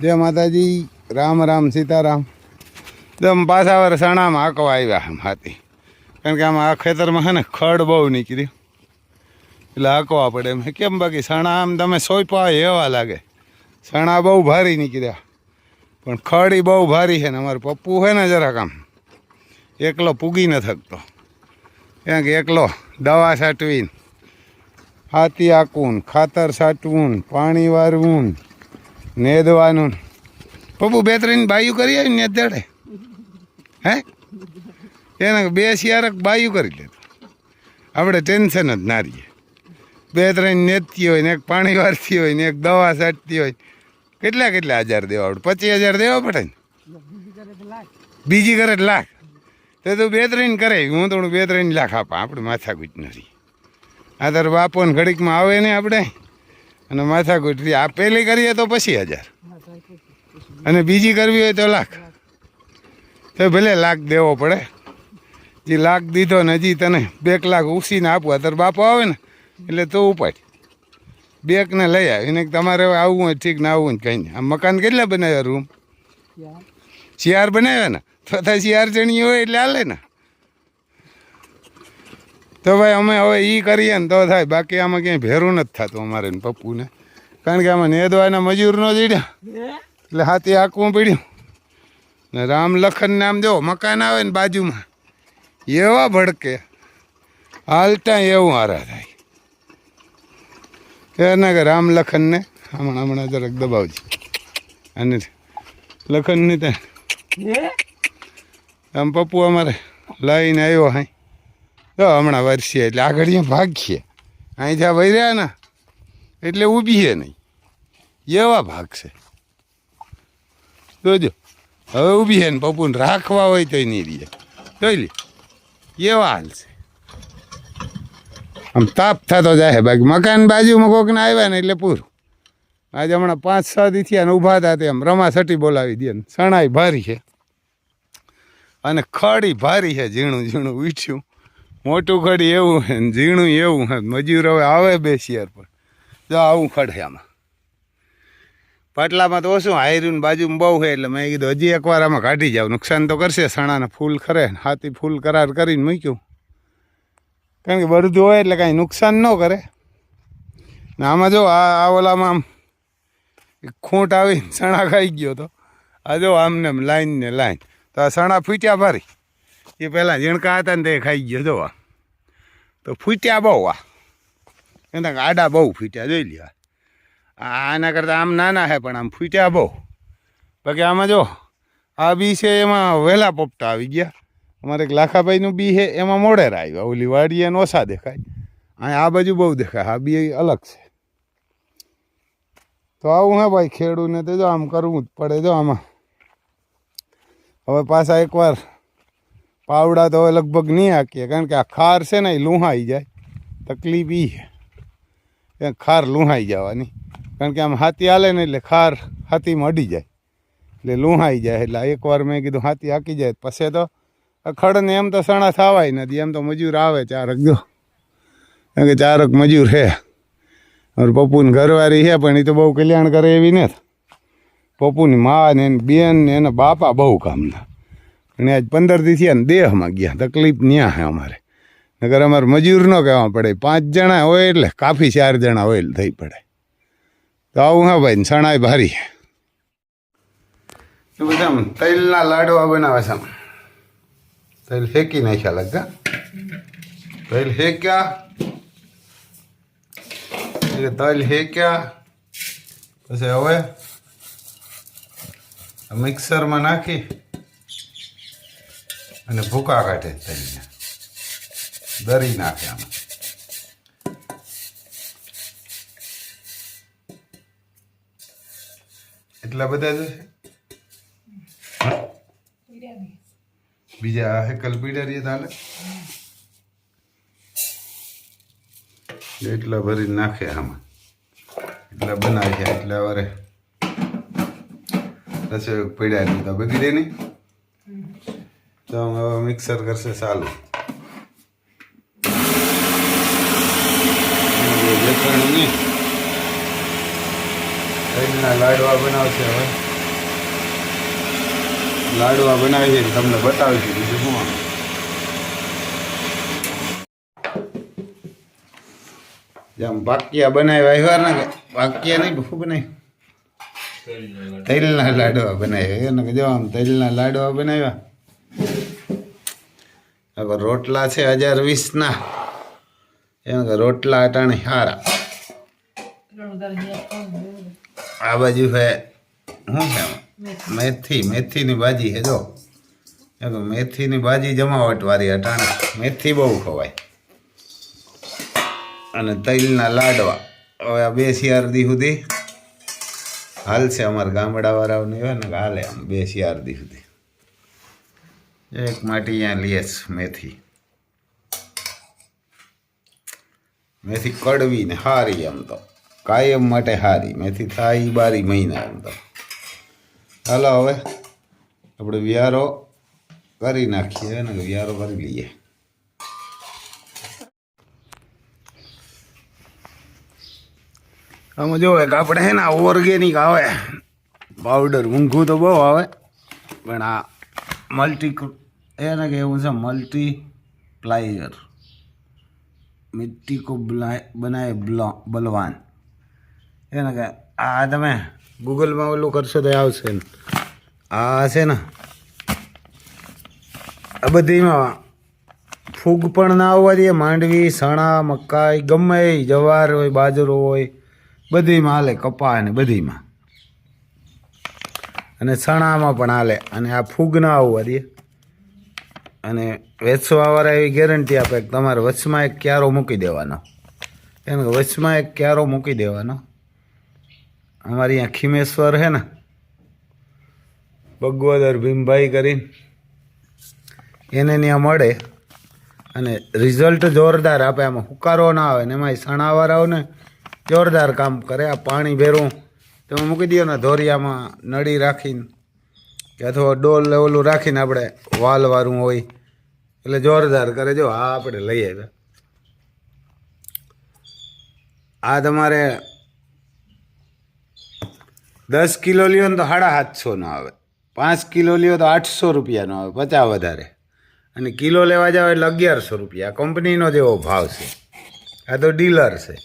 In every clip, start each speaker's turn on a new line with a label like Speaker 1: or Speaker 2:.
Speaker 1: જય માતાજી. રામ રામ, સીતારામ. એકદમ પાછા વાર સણામાં હાંકવા આવ્યા આમ હાથી. કારણ કે આમાં આ ખેતરમાં છે ને ખડ બહુ નીકળી એટલે હાંકવા પડે એમ. કેમ બાકી સણા આમ તમે સોંપા એવા લાગે. સણા બહુ ભારી નીકળ્યા. પણ ખડી બહુ ભારી છે ને અમારું પપ્પુ છે ને જરાક આમ એકલો પૂગી ન થકતો. ક્યાંક એકલો દવા છાંટવીને હાથી આંકવું ને ખાતર છાંટવું ને પાણી વારવું ને નેદવાનું પપ્પુ બે ત્રણ બાયું કરી આવી ને અત્યારે. હે? એને બે શિયારક બાયું કરી લેતો આપણે ટેન્શન જ ના રહીએ. બે ત્રણ નેતતી હોય ને એક પાણી વારતી હોય ને એક દવા સાટતી હોય. કેટલા કેટલા હજાર દેવા આવડે પચીસ હજાર દેવા પડે ને? બીજી કરે લાખ. તો તું બે ત્રણ કરે. હું તો બે ત્રણ લાખ આપા. આપણે માથાકૂટ નથી. આ તાર બાપોને ઘડીકમાં આવે ને આપણે? અને માથાકૂટથી આ પહેલી કરીએ તો પછી હજાર. અને બીજી કરવી હોય તો લાખ. તો ભલે લાખ દેવો પડે. જે લાખ દીધો ને હજી તને બેક લાખ ઉસીને આપવા તાર બાપો આવે ને એટલે તો ઉપાડ. બેકને લઈ આવીને તમારે હવે આવવું હોય ઠીક ના આવવું કંઈ નહીં. આ મકાન કેટલા બનાવ્યા રૂમ? શિયાર બનાવ્યા ને? તો શિયાર ચણી હોય એટલે હાલે ને. તો ભાઈ અમે હવે એ કરીએ ને તો થાય. બાકી આમાં ક્યાંય ભેરું નથી થતું અમારે ને પપ્પુને. કારણ કે આમાં નેદવાના મજૂર ન જીડ્યા એટલે હાથી આંકવું પડ્યું. ને રામ લખન નામ જો મકાન આવે ને બાજુમાં. એવા ભડકે. હાલતા એવું હારા થાય. કે ના કે રામ લખનને હમણાં હમણાં જરાક દબાવજે. અને લખનની ત્યાં. આમ પપ્પુ અમારે લઈને આવ્યો હાઈ તો હમણાં વરસીએ એટલે આગળ ભાગીએ. અહીં જ્યાં વહી ને, એટલે ઊભીએ નહીં. એવા ભાગશે જોજો. હવે ઊભી છે ને પપ્પુને રાખવા હોય તોય નહીં રહીએ. જોઈ લે. એવા હાલ છે. આમ તાપ થતો જાય. બાકી મકાન બાજુમાં કોકને આવ્યા ને એટલે પૂરું. આજે હમણાં પાંચ, છ દી થયા ને ઊભા હતા તેમ રમા સટી બોલાવી દે ને. સણાઈ ભારી છે. અને ખડી ભારી છે, ઝીણું ઝીણું વીઠ્યું મોટું ખડી એવું ને ઝીણું એવું છે મજૂર હવે આવે બે શિયર પણ જો આવું ખડ આમાં. પાટલામાં તો ઓછું હાયરું બાજુમાં બહુ છે એટલે મેં કીધું હજી એકવાર આમાં કાઢી જાવ નુકસાન તો કરશે, સણાને ફૂલ ખરે હાથી ફૂલ કરાર કરીને મૂક્યું. કારણ કે બળદું હોય એટલે કાંઈ નુકસાન ન કરે. ને આમાં જો આ ઓલામાં આમ ખૂંટ આવીને સણા ખાઈ ગયો તો. આ જો આમને લાઈન ને લાઈન. તો આ સણા ફૂટ્યા ભારી. એ પહેલાં ઝીણકા હતા ને તે ખાઈ ગયો જો આ તો ફૂટ્યા બહુ આ. એના આડા બહુ ફૂટ્યા, જોઈ લ્યો. આના કરતાં આમ નાના છે પણ આમ ફૂટ્યા બહુ. બાકી આમાં જો, આ બી છે એમાં વહેલા પોપટા આવી ગયા. અમારે એક લાખાભાઈનું બી છે, એમાં મોડેર આવ્યા. ઓલી વાડીએ ઓછા દેખાય. અહીં આ બાજુ બહુ દેખાય. આ બી અલગ છે. તો આવું હે ભાઈ, ખેડૂને તો જો આમ કરવું જ પડે, જો આમાં. હવે પાછા એકવાર પાવડા તો લગભગ નહીં હાકીએ, કારણ કે આ ખાર છે ને એ લૂહાઈ જાય. તકલીફ એ છે. ખાર લૂહાઈ જવાની. કારણ કે આમ હાથી હાલે ને એટલે ખાર હાથીમાં અડી જાય. એટલે લૂહાઈ જાય. એટલે એકવાર મેં કીધું હાથી હાકી જાય, પછી તો ખડને એમ તો સણા થવાય નથી. એમ તો મજૂર આવે ચારક, જો. કારણ કે ચારક મજૂર છે. और પપ્પુની ઘરવાળી છે, પણ એ તો બહુ કલ્યાણ કરે એવી નથી. પપ્પુની મા ને એની બેન ને એના બાપા બહુ કામના. અને આજ પંદર દી અને દેહમાં ગયા. તકલીફ ન્યા હે અમારે. નગર અમારે મજૂર ન કહેવા પડે. પાંચ જણા હોય એટલે કાફી ચાર જણા હોય એટલે થઈ પડે. તો આવું હા ભાઈ શણાય ભારી એ બધા તૈલના લાડવા બનાવે છે તલ ફેંકી નાખ્યા લગા. તૈલ ફેંક્યા એટલે તલ ફેંક્યા પછી હવે મિક્સરમાં નાખી. અને ભૂકા કાઢે તલને દરી નાખે આમાં. એટલા બધા જ બીજા હેકલ પીડા રહીએ તાલે એટલા ભરી નાખે આમાં. એટલા બનાવી એટલા વારે. રસોઈ પીડા નહીં તો બગડે નહીં. તો હવે મિક્સર કરશે નહીં તલના લાડવા બનાવશે હવે. લાડવા બનાવી છે તમને બતાવી છે બીજું શું આમ. જેમ બાકિયા બનાવ્યા આવ્યા ને કે બાકિયા નહીં શું બનાવ્યું. તલના લાડવા બનાવ્યા એને કે જો આમ તલના લાડવા બનાવ્યા. હવે રોટલા છે હજાર વીસના એમ કે રોટલા અટાણે સારા આ બાજુ છે શું છે મેથી. મેથીની ભાજી છે જો. એમ કે મેથીની ભાજી જમાવટ વાળી અટાણે. મેથી બહુ ખવાય. અને તૈલના લાડવા. હવે આ બે શિયારદી સુધી. હાલશે અમારા ગામડાવાળાઓને હોય ને હાલે આમ બે શિયારદી સુધી. એક માટી અહીંયા છે મેથી. મેથી કડવી ને હારી એમ તો. કાયમ માટે હારી. મેથી થાય બારી મહિના એમ તો. હાલો હવે આપણે વ્યારો કરી નાખીએ ને વ્યારો કરી લઈએ. આમાં જોવે કે આપણે હે ને ઓર્ગેનિક આવે. પાવડર ઊંઘું તો બહુ આવે. પણ આ મલ્ટી એને કે એવું છે મલ્ટીપ્લાયર મિટ્ટી કો બ્લો- બલવાન. એને કે આ તમે ગૂગલમાં ઓલું કરશો તો આવશે આ છે ને, આ બધીમાં ફૂગ પણ ના આવવા દે, માંડવી, સણા, મકાઈ, ગમે જવાર હોય, બાજરો હોય બધીમાં હાલે કપા ને બધીમાં. અને સણામાં પણ હાલે, અને આ ફૂગ ના આવવા દે. અને વેચવાવાળા એવી ગેરંટી આપે કે તમારે વચમાં એક ક્યારો મૂકી દેવાનો. કે વચમાં એક ક્યારો મૂકી દેવાનો. અમારી અહીંયા ખીમેશ્વર છે ને ભગવદર ભીમભાઈ કરીને એને ત્યાં મળે અને રિઝલ્ટ જોરદાર આપે. આમાં હુકારો ના આવે ને એમાં સણાવાળાઓને જોરદાર કામ કરે. આ પાણી ભેરું, તમે મૂકી દો ને ધોરિયામાં નળી રાખીને કે અથવા ડોલ ઓલું રાખીને આપણે વાલવાળું હોય. એટલે જોરદાર કરે. જો, આ આપણે લઈ આવ્યા આ તમારે દસ કિલો લ્યો ને તો સાડા સાતસોનો આવે. પાંચ કિલો લ્યો તો આઠસો રૂપિયાનો આવે, પચાસ વધારે. અને કિલો લેવા જાવ એટલે અગિયારસો રૂપિયા. કંપનીનો જેવો ભાવ છે. આ તો ડીલર છે.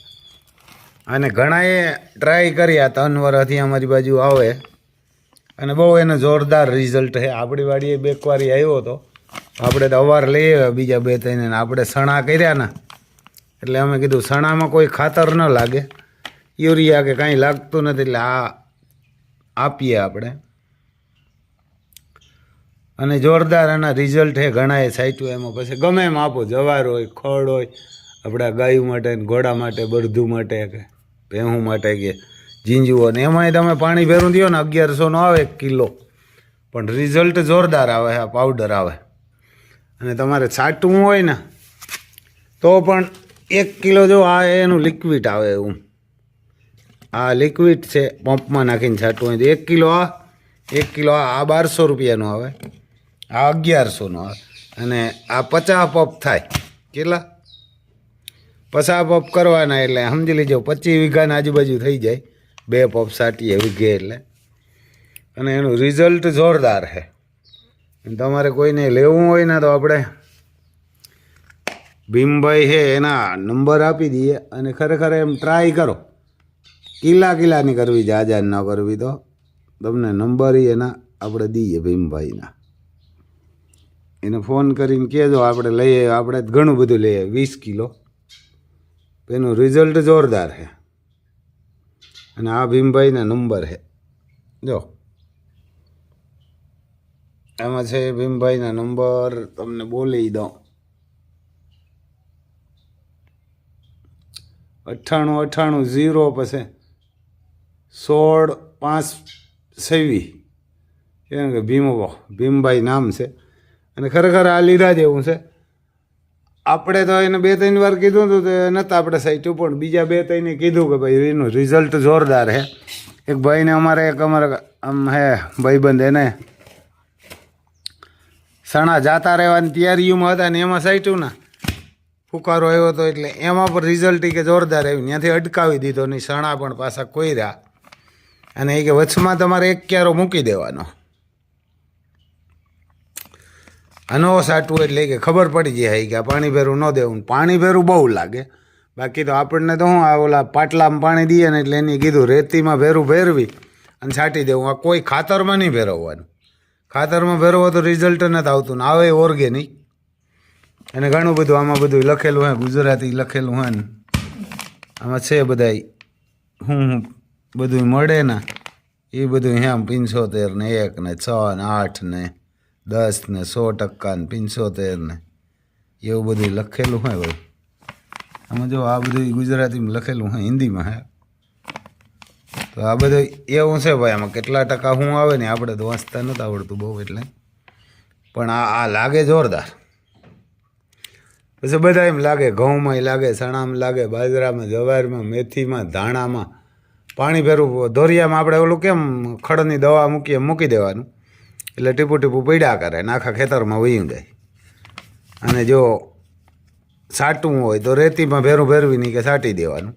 Speaker 1: અને ઘણાએ ટ્રાય કર્યા ત્રણ વર્ષથી અમારી બાજુ આવે. અને બહુ એને જોરદાર રિઝલ્ટ છે. આપણી વાડીએ બેકવારી આવ્યો હતો. આપણે તો અવાર લઈ આવ્યા બીજા બે ત્રણ આપણે સણા કર્યા ને, એટલે અમે કીધું સણામાં કોઈ ખાતર ન લાગે. યુરિયા કે કાંઈ લાગતું નથી, એટલે આ આપીએ આપણે. અને જોરદાર એના રિઝલ્ટ છે, ઘણાએ સાચું એમાં. પછી ગમે એમ આપો, જવાર હોય ખડ હોય, આપણા ગાયું માટે ઘોડા માટે બળધું માટે કે, ભેહું માટે કે. ઝીંઝુઓ ને એમાંય તમે પાણી ભેરું દો ને અગિયારસોનો આવે એક કિલો. પણ રિઝલ્ટ જોરદાર આવે આ પાવડર આવે. અને તમારે છાંટવું હોય ને, તો પણ એક કિલો જો આ એનું લિક્વિડ આવે એવું. આ લિક્વિડ છે, પંપમાં નાખીને છાંટવું હોય તો એક કિલો આ, એક કિલો આ આ બારસો રૂપિયાનો આવે. આ અગિયારસોનો આવે. અને આ પચાસ પપ થાય. કેટલા? પચાસ પપ કરવાના એટલે સમજી લેજો પચીસ વીઘાના આજુબાજુ થઈ જાય. બે પપ સાટીએ ગઈ એટલે અને એનું રિઝલ્ટ જોરદાર છે. તમારે કોઈને લેવું હોય ને તો આપણે ભીમભાઈ છે એના નંબર આપી દઈએ અને ખરેખર એમ ટ્રાય કરો. કિલ્લા કિલ્લાની કરવી જાજા ન કરવી તો. તમને નંબર એના આપણે દઈએ ભીમભાઈના. એને ફોન કરીને કહેજો, આપણે લઈએ, આપણે ઘણું બધું લઈએ, વીસ કિલો. એનું રિઝલ્ટ જોરદાર છે. અને આ ભીમભાઈના નંબર છે. જો. એમાં છે ભીમભાઈના નંબર તમને બોલી દઉં. અઠ્ઠાણું અઠ્ઠાણું ઝીરો પછી સોળ પાંચ સેવી કે ભીમો ભીમભાઈ નામ છે. અને ખરેખર આ લીધા જેવું છે. આપણે તો એને બે, ત્રણ વાર કીધું હતું તો નહોતા આપણે સાઈટ પણ બીજા બે, ત્રણે કીધું કે ભાઈ એનું રિઝલ્ટ જોરદાર હે. એક ભાઈને અમારે એક અમારે આમ હે, ભાઈબંધ એને સણા જાતા રહેવાની તૈયારીઓમાં હતા ને એમાં સાઈટું ના ફુકારો આવ્યો હતો એટલે એમાં પણ રિઝલ્ટ કે જોરદાર આવ્યું. ત્યાંથી અટકાવી દીધો નહીં સણા પણ પાછા કોઈ રહ્યા અને એ કે વચમાં તમારે એક ક્યારો મૂકી દેવાનો. આનો સાટવું એટલે કે ખબર પડી જાય કે પાણી ભેરું ન દેવું પાણી ભેરું બહુ લાગે. બાકી તો આપણને તો હું આ ઓલા પાટલામાં પાણી દઈએ ને એટલે એની કીધું રેતીમાં ભેરું ભેરવી અને છાંટી દેવું. આ કોઈ ખાતરમાં નહીં ભેરવવાનું. ખાતરમાં ભેરવો તો રિઝલ્ટ નથી આવતું ને આવે ઓર્ગેનિક અને ઘણું બધું આમાં બધું લખેલું હોય ગુજરાતી લખેલું હોય ને, આમાં છે બધાય હું હું બધું મળે ને, એ બધું હેમ પીનસોતેર ને એક ને છ ને આઠ ને દસ ને સો ટકા ને પંચોતેર ને એવું બધું લખેલું હોય ભાઈ આમાં જો આ બધું ગુજરાતીમાં લખેલું હોય, હિન્દીમાં, હે? તો આ બધું એવું છે ભાઈ, આમાં કેટલા ટકા શું આવે ને આપણે તો વાંચતા નથી આવડતું બહુ એટલે. પણ આ આ લાગે જોરદાર. પછી બધા એમ લાગે ઘઉંમાં લાગે, ચણામાં લાગે, બાજરામાં, જવારમાં, મેથીમાં, ધાણામાં. પાણી ભેરું ધોરિયામાં આપણે ઓલું કેમ ખડની દવા મૂકીએ, મૂકી દેવાનું? એટલે ટીપું ટીપું પડ્યા કરે ને આખા ખેતરમાં વહી જાય. અને જો સાટવું હોય તો રેતીમાં ભેરું ભેરવી નહીં કે સાટી દેવાનું.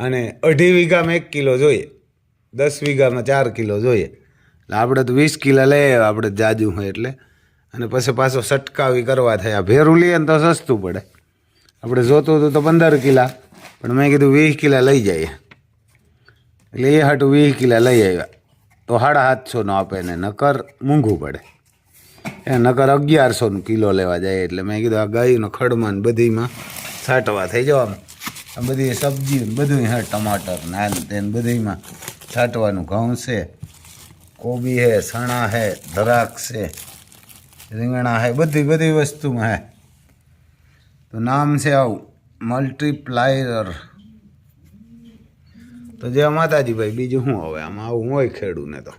Speaker 1: અને અઢી વીઘામાં એક કિલો જોઈએ. દસ વીઘામાં ચાર કિલો જોઈએ. એટલે આપણે તો વીસ કિલા લઈ આપણે જાજુ હોય એટલે. અને પછી પાછો સટકાવી કરવા થયા. ભેરું લઈએ ને તો સસ્તું પડે. આપણે જોતું હતું તો પંદર કિલા, પણ મેં કીધું વીસ કિલા લઈ જઈએ. એટલે એ હાટું વીસ કિલા લઈ આવ્યા. તો સાડા સાતસોનો આપે ને નકર મોંઘું પડે. એ નકર અગિયારસોનું કિલો લેવા જાય એટલે મેં કીધું આ ગાયનો ખડમાં બધીમાં છાંટવા થઈ જાવ આમ. બધી સબ્જી ને બધું હે, ટમાટર ને ને બધીમાં છાંટવાનું ઘઉં છે, કોબી હે, સણા હે, દ્રાક્ષ છે, રીંગણા હે, બધી બધી વસ્તુમાં હે. તો નામ છે આવું મલ્ટીપ્લાયર તો જય માતાજી ભાઈ બીજું શું હવે? આમાં આવું હોય ખેડૂને તો.